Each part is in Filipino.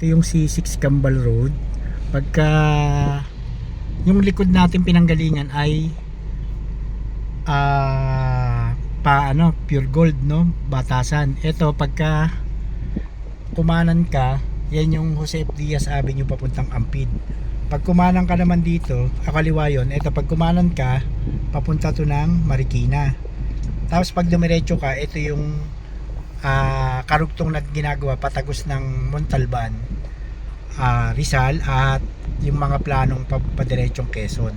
Ito yung C6 Gambal Road. Pagka yung likod natin pinanggalingan ay ah pa ano pure gold no batasan ito pagka kumanan ka yan yung Jose F. Diaz Avenue papuntang Ampid pag kumanan ka naman dito akaliwa yun ito pag kumanan ka papunta to ng Marikina tapos pag dumiretso ka ito yung ah, karugtong na ginagawa patagos ng Montalban ah, Rizal at yung mga planong pa, padiretsong Quezon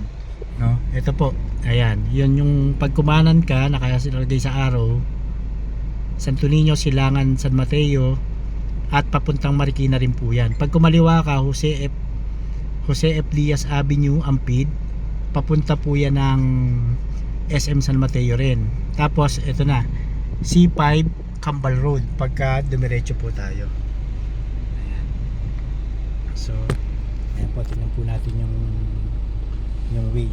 no? Ito po ayan. Yun yung pagkumanan ka nakasilagay sa araw. Santo Niño Silangan San Mateo at papuntang Marikina rin po yan. Pag kumaliwa ka Jose F Jose F. Diaz Avenue Ampid papunta po yan ng SM San Mateo rin. Tapos ito na C5 Cambal Road pagka dumiretso po tayo. Ayan. So ayan po tingnan po natin yung yung way.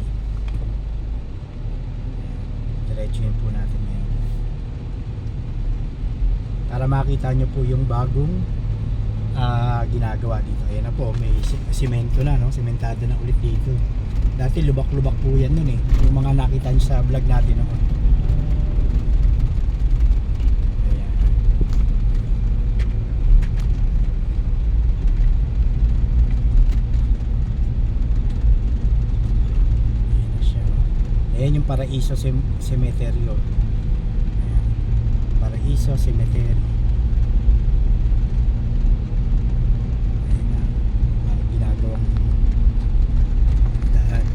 Diretso po natin ngayon. Para makita nyo po yung bagong ah, ginagawa dito. Ayan na po may si- simento na no? Simentado na ulit dito. Dati lubak-lubak po yan nun eh. Yung mga nakita nyo sa vlog natin noon ayan ayan na siya ayan yung Paraiso Cem- Cemetery oh. Ayan. Paraiso Cemetery. Ayan na mga daan.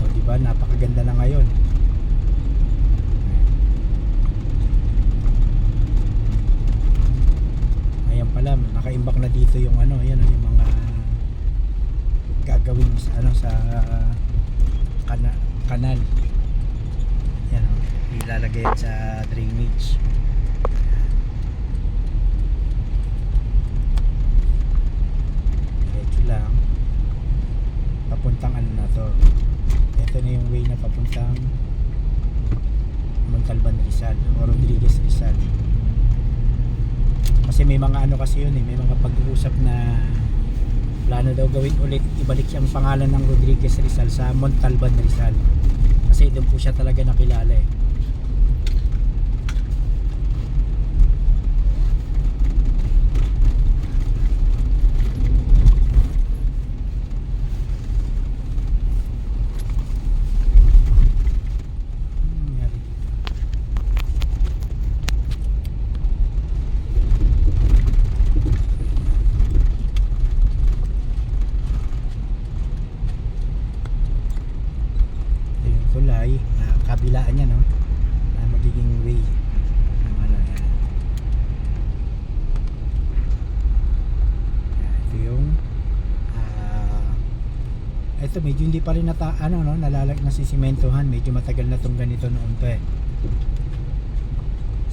O diba napakaganda na ngayon. Ayan. Pala nakaimbak na dito yung ano yan yung mga gagawin sa ano sa kana, kanal. Yan o ilalagay yan sa drainage. Diretso lang. Papuntang ano na to? Ito na yung way na papuntang Montalban Rizal o Rodriguez Rizal. Kasi may mga ano kasi yun eh. May mga pag-uusap na plano daw gawin ulit ibalik siyang pangalan ng Rodriguez Rizal sa Montalban Rizal. Kasi doon po siya talaga nakilala eh Ano nangyari dito? ito yung tulay na kabilaan niya no na magiging way ng ano yan ito yung ah ito medyo hindi pa rin nata ano no nalalag na si medyo matagal na tong ganito noon to eh.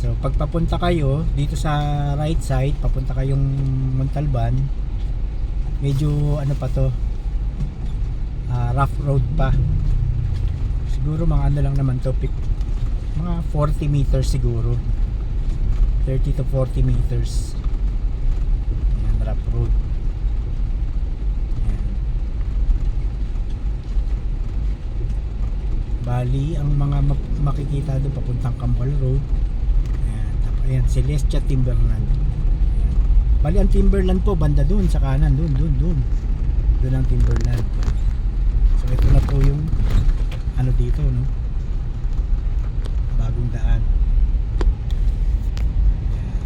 So pag papunta kayo dito sa right side papunta kayong Montalban medyo ano pa to ah, rough road pa. Siguro mga ano lang naman to mga 40 meters siguro. 30 to 40 meters. Ayan, rough road. Ayan. Bali ang mga ma- makikita doon papuntang Campbell Road. Ayan, ayan Celestia Timberland. Bali ang Timberland po banda doon sa kanan doon doon doon. Doon ang Timberland. So ito na po yung ano dito no bagong daan Ayan.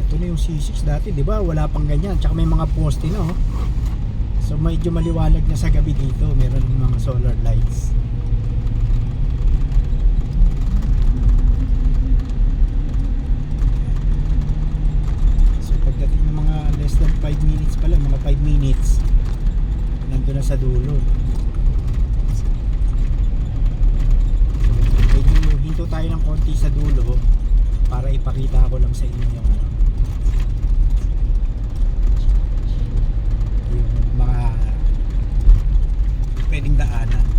ito na yung C6 dati di ba? Wala pang ganyan. Tsaka may mga poste na oh. So medyo maliwanag na sa gabi dito. Meron yung mga solar lights. So pagdating ng mga less than 5 minutes pala mga 5 minutes nandun na sa dulo. So, medyo hinto tayo ng konti sa dulo para ipakita ko lang sa inyo yung ano yung mga pwedeng daanan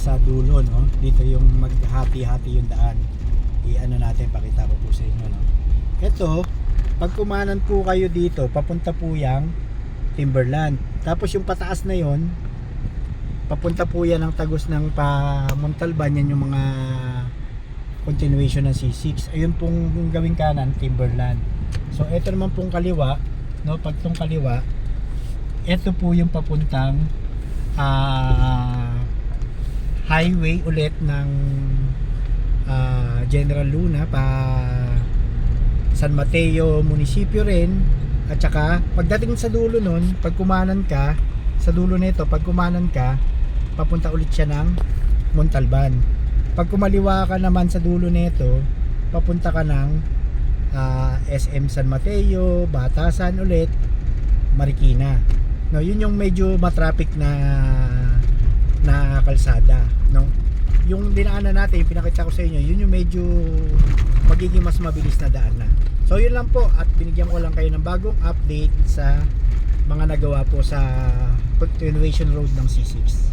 sa dulo, no? Dito yung maghati-hati yung daan. I-ano natin, pakita ko po sa inyo, no? Ito, pag kumanan po kayo dito, papunta po yang Timberland. Tapos yung pataas na yon, papunta po yan ng tagos ng pa Montalban, yan yung mga continuation ng C6. Ayun pong gawing kanan, Timberland. So, ito naman pong kaliwa, no? Pag tong kaliwa, ito po yung papuntang ah, highway ulit ng ah, General Luna pa San Mateo munisipyo rin. At saka pagdating sa dulo nun pag kumanan ka sa dulo nito pag kumanan ka papunta ulit siya ng Montalban. Pag kumaliwa ka naman sa dulo nito papunta ka ng ah, SM San Mateo Batasan ulit Marikina. No yun yung medyo matraffic na na kalsada no? Yung dinaanan natin pinakita ko sa inyo yun yung medyo magiging mas mabilis na daan na. So yun lang po at binigyan ko lang kayo ng bagong update sa mga nagawa po sa continuation road ng C6